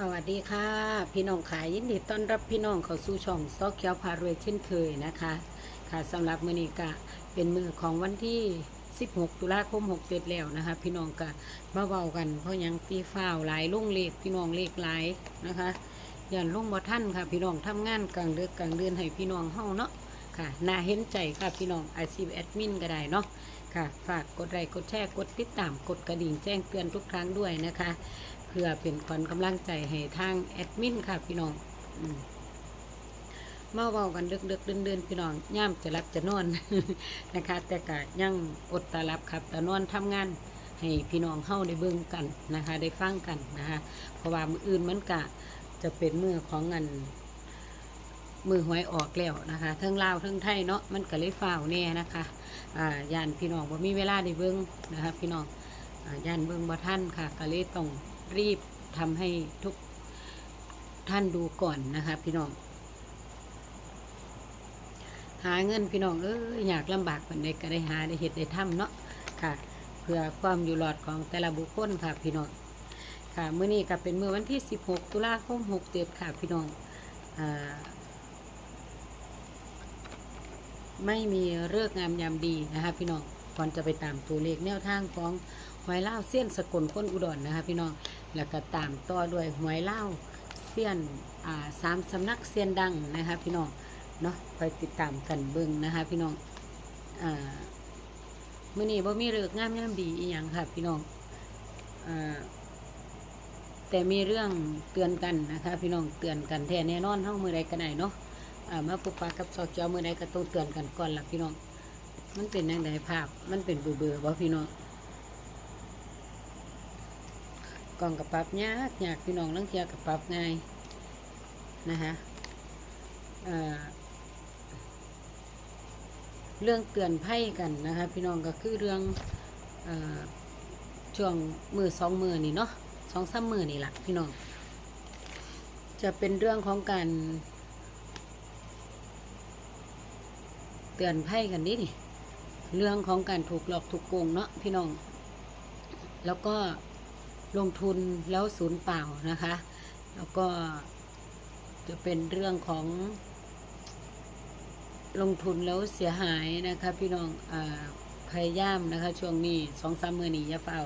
สวัสดีค่ะ พี่น้องขายยินดีต้อนรับพี่น้องเข้าสู่ช่องซอกเขียวพารวยเช่นเคยนะคะ ค่ะสำหรับมือนี้ก็เป็นมือของวันที่ 16 ตุลาคม 67 แล้วนะคะ พี่น้องก็มาเว้ากันเพราะยังปีฟ้าวหลายลุ่งเลขพี่น้องเลขหลายนะคะย่านลุ่งบ่ท่านค่ะ พี่น้องทำงานกลางเดือกกลางเดือนให้พี่น้องเฮาเนาะค่ะน่าเห็นใจค่ะพี่น้องอาชีพแอดมินก็ได้เนาะ ค่ะ ฝากกดไลค์กดแชร์กดติดตามกดกระดิ่งแจ้งเตือนทุกครั้งด้วยนะคะ เพื่อเป็นขวัญกำลังใจให้ทางแอดมินค่ะพี่น้องอืมาเว้ากันเดึกๆเดินๆพี่น้องย่ามจะรับจะนอนนะคะ แต่ก็ยังอดตารับครับแตานอนทำงานให้พี่น้องเฮาได้เบิ่งกันนะคะ ได้ฟังกันนะคะ เพราะว่ามืออื่นมันกะจะเป็นมือของเงิน มือหวยออกแล้วนะคะเทั้งลาวเทั้งไทยเนาะมันก็เลยฝ่าวแน่นะคะอ่าย่านพี่น้องบ่มีเวลาได้เบิ่งนะคะพี่น้องอ่าย่านเบิ่งบ่ท่านค่ะก็เลยต้องรีบทำให้ทุกท่านดูก่อนนะคะพี่น้อง หาเงินพี่น้องเอออยากลำบากปันใดก็ได้หาได้เห็ดได้ทำเนาะค่ะ เพื่อความอยู่รอดของแต่ละบุคคลค่ะพี่น้องค่ะมื้อนี้ก็เป็นมื้อวันที่ 16 ตุลาคม 67 ค่ะพี่น้องอ่า ไม่มีเลิกงามยามดีนะคะพี่น้องก่อนจะไปตามตัวเลขแนวทางของหวยเล่าเส้ยนสกลคนอุดรนะคะพี่น้องแล้วก็ตามต่อด้วยหวยเล่าเสี้ยนอ่าสามสำนักเสี้ยนดังนะคะพี่น้องเนาะไปติดตามกันเบิ่งนะคะพี่น้องอ่ามื่อนี้บ่มีเลือกงามยามดีอีหยังค่ะพี่น้องอ่าแต่มีเรื่องเตือนกันนะคะ พี่น้องเตือนกันแท้แน่นอนเท่ามือใดก็ได้เนาะ มาปุบปากับซอกเกียวมือใดก็ต้องเตือนกันก่อนล่ะพี่น้อง มันเป็นยังไงภาพ มันเป็นเบื่อเบื่อบ่พี่น้องกล่องกับปับยากยากพี่น้องลังเทียกับปับง่ายนะคะเรื่องเตือนไพ่กันนะคะพี่น้องก็คือเรื่องออช่วงมือสองมือนี่เนาะสองสามมือนี่แหละพี่น้อง จะเป็นเรื่องของการ เตือนไพ่กันนิดนี่ เรื่องของการถูกหลอกถูกโกงเนาะพี่น้อง แล้วก็ลงทุนแล้วศูนย์เปล่านะคะ แล้วก็จะเป็นเรื่องของลงทุนแล้วเสียหายนะคะ พี่น้องอพยายามนะคะ ช่วงนี้สองสามมือนี้อย่าเฝ้า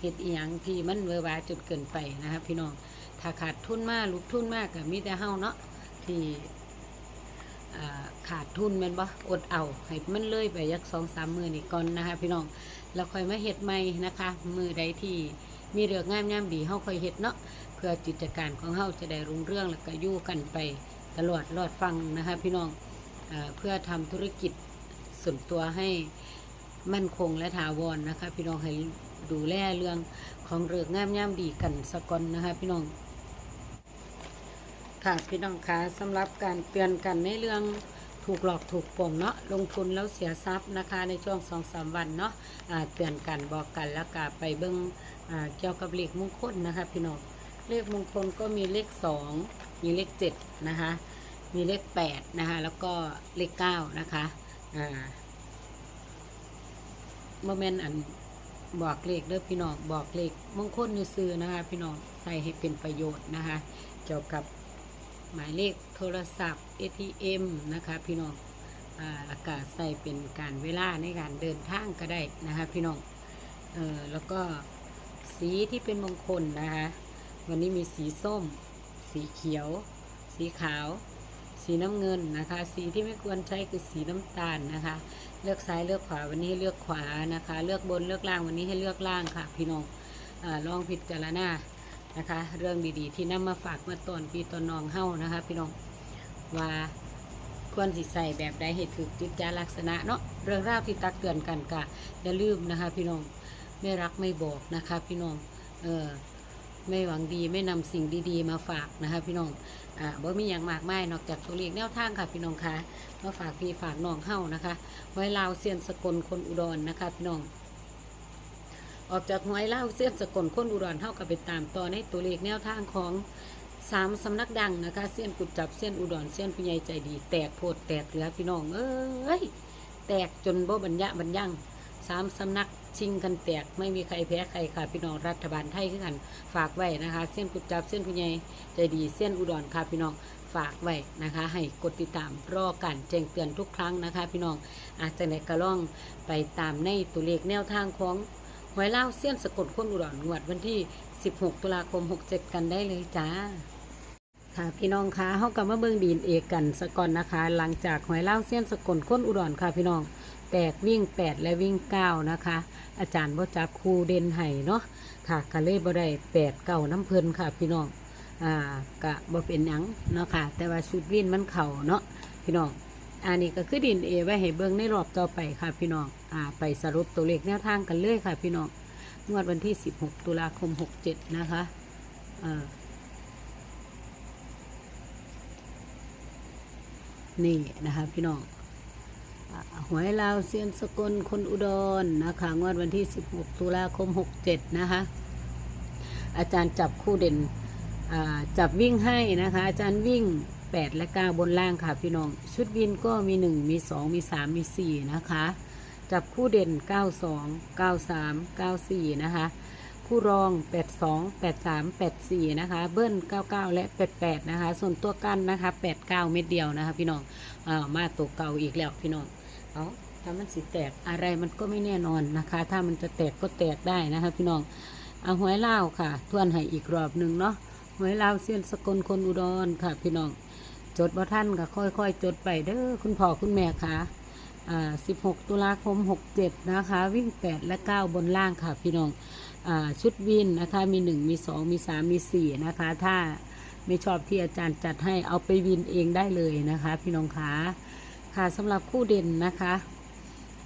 เฮ็ดอีหยังที่มันเวอร์วาจุดเกินไปนะคะ พี่น้องถ้าขาดทุนมากลุกทุนมากกับมิแต่เฮาเนาะที่ ขาดทุนแมันบ่อดเอาให้มันเลยไปยักสองสามมือนี่ก่อนนะคะพี่น้องแล้วค่อยมาเฮ็ดใหม่นะคะ มือใดที่มีเรืองงามงามดีเฮาค่อยเฮ็ดเนาะเพื่อกิจการของเฮาจะได้รุ่งเรื่องแล้วก็ยู่กันไปตลอดรอดฟังนะคะพี่น้องเอเพื่อทำธุรกิจส่วนตัวให้มั่นคงและถาวรนะคะ พี่น้องให้ดูแลเรื่องของเรืองงามงามดีกันสะก่อนนะคะพี่น้อง ค่ะพี่น้องคะสำหรับการเตือนกันในเรื่องถูกหลอกถูกโกงเนาะลงทุนแล้วเสียทรัพย์นะคะในช่วงสองสามวันเนาะอ่าเตือนกันบอกกันแล้วก็ไปเบิ้งเกี่ยวกับเลขมงคลนะคะพี่น้องเลขมงคลก็มีเลขสองมีเลขเจ็ดนะคะมีเลขแปดนะคะแล้วก็เลขเก้านะคะอ่าโมเมนต์อันบอกเลขเด้อพี่น้องบอกเลขมงคลอยู่ซื้อนะคะ พี่น้องใส่ให้เป็นประโยชน์นะคะ เกี่ยวกับ หมายเลขโทรศัพท์ ATM นะคะพี่น้องอาแล้วก็ใส่เป็นการเวลาในการเดินทางก็ได้นะคะพี่น้องเออแล้วก็สีที่เป็นมงคลนะคะวันนี้มีสีส้ม สีเขียว สีขาว สีน้ำเงินนะคะ สีที่ไม่ควรใช้คือสีน้ำตาลนะคะ เลือกซ้ายเลือกขวาวันนี้ให้เลือกขวานะคะ เลือกบนเลือกล่างวันนี้ให้เลือกล่างค่ะ พี่น้องอลองผิดจารณา นะคะ เรื่องดีๆ ที่นำมาฝากมาตอนพี่ตอนน้องเฮ้านะคะ พี่น้องว่าควรสิใส่แบบใดให้ถูกจิตจาลักษณะเนาะเรื่องราวที่ตักเตือนกันกะอย่าลืมนะคะ พี่น้องไม่รักไม่บอกนะคะ พี่น้องเออไม่หวังดีไม่นำสิ่งดีๆ มาฝากนะคะ พี่น้องอ่าบ่มีอย่างมากมายนอกจากตัวเลขแนวทางค่ะ พี่น้องคะมาฝากพี่ฝากน้องเฮ้านะคะ ไว้ลาวเซียนสกลคนอุดรนะคะ พี่น้อง ออกจากหวยเล่าเส้นสกลคนอุดรเท่ากับไปตามต่อในตัวเลขแนวทางของสามสำนักดังนะคะเส้นกุดจับเส้นอุดรเส้นผู้ใหญ่ใจดี แตกโพดแตกเหลือพี่น้องเอ้ยแตกจนบ่บรรยะบรรยังสามสำนักชิงกันแตกไม่มีใครแพ้ใครค่ะพี่น้องรัฐบาลไทยคือกันฝากไว้นะคะ เส้นกุดจับเส้นคุณยายใจดีเส้นอุดรค่ะพี่น้องฝากไว้นะคะ ให้กดติดตามรอการแจ้งเตือนทุกครั้งนะคะ พี่น้องอาจจะในกระล่องไปตามในตัวเลขแนวทางของ หวยเล่าเส้นสะกลคนอุดรงวดวันที่ 16 ตุลาคม 67 กันได้เลยจ้า ค่ะพี่น้องคะเขากับมาเบิ่งดีนเอกกันสะก่อนนะคะ หลังจากหวยเล่าเส้นสะกลค้นอุดรค่ะพี่น้องแตกวิ่ง 8 และวิ่ง 9 นะคะ อาจารย์บ่จับครูเด่นไห้เนาะค่ะก็เลยบ่ได้8เก่าน้ำเพลินค่ะพี่น้องอ่ากะบ่เป็นหยังเนาะค่ะ แต่ว่าชุดวิ่นมันเข่าเนาะพี่น้อง อันนี้ก็คือดินเอไว้ให้เบิ่งในรอบต่อไปค่ะพี่น้องอ่าไปสรุปตัวเลขแนวทางกันเลยค่ะพี่น้องงวดวันที่ 16 ตุลาคม 67 นะคะอ่านี่นะคะพี่น้องหวยลาวเซียนสกลคนอุดรนะคะงวดวันที่ 16 ตุลาคม 67 นะคะ อาจารย์จับคู่เด่นจับวิ่งให้นะคะ อาจารย์วิ่ง 8 และ 9 บนล่างค่ะพี่น้อง ชุดวินก็มี 1 มี 2 มี 3 มี 4 นะคะ จับคู่เด่น 92 93 94 นะคะ คู่รอง 82 83 84 นะคะ เบิ้ล 99 และ 88 นะคะ ส่วนตัวกั้นนะคะ 89 เม็ดเดียวนะคะ พี่น้องอามาตัวเก่าอีกแล้วพี่น้องเอาถ้ามันสิแตกอะไรมันก็ไม่แน่นอนนะคะ ถ้ามันจะแตกก็แตกได้นะคะ พี่น้องเอาหวยเล่าวค่ะ ทวนให้อีกรอบหนึ่งเนาะหวยลาวเซียนสกลคนอุดรค่ะพี่น้อง จดว่าท่านก็ค่อยๆ จดไปเด้อคุณพ่อคุณแม่ค่ะอ่า16 ตุลาคม 67 นะคะ วิ่ง 8 และ 9 บนล่างค่ะพี่น้องอ่าชุดวินนะคะ มี 1 มี 2 มี 3 มี 4 นะคะ ถ้าไม่ชอบที่อาจารย์จัดให้เอาไปวินเองได้เลยนะคะ พี่น้องคะค่ะสำหรับคู่เด่นนะคะ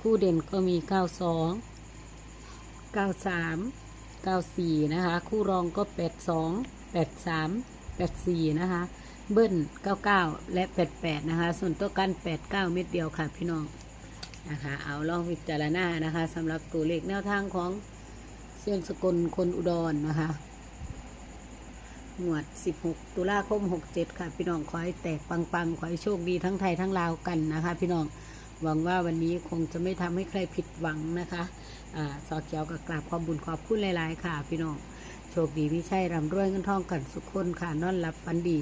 คู่เด่นก็มี 92 93 94 นะคะ คู่รองก็ 82 83 84 นะคะ เบิ้ล99 และ 88 นะคะ ส่วนตัวกัน 89 เม็ดเดียวค่ะพี่น้องนะคะ เอาลองพิจารณานะคะสำหรับตัวเลขแนวทางของเส้นสกลคนอุดรนะคะหวด 16 ตุลาคม 67 ค่ะ พี่น้องขอให้แตกปังๆ ขอให้โชคดีทั้งไทยทั้งลาวกันนะคะ พี่น้องหวังว่าวันนี้คงจะไม่ทำให้ใครผิดหวังนะคะอ่าสอเกียวกับกราบความบุญขอบคุณหลาย ๆ ค่ะ พี่น้อง โชคดีไม่ใช่ร่ำรวยเงินทองกันสุขคนค่ะนอนหลับฝันดี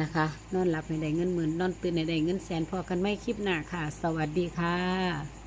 นะคะ นอนหลับในใดเงินหมื่นนอนตื่นในใดเงินแสนพอกันไม่คลิปหน้าค่ะ สวัสดีค่ะ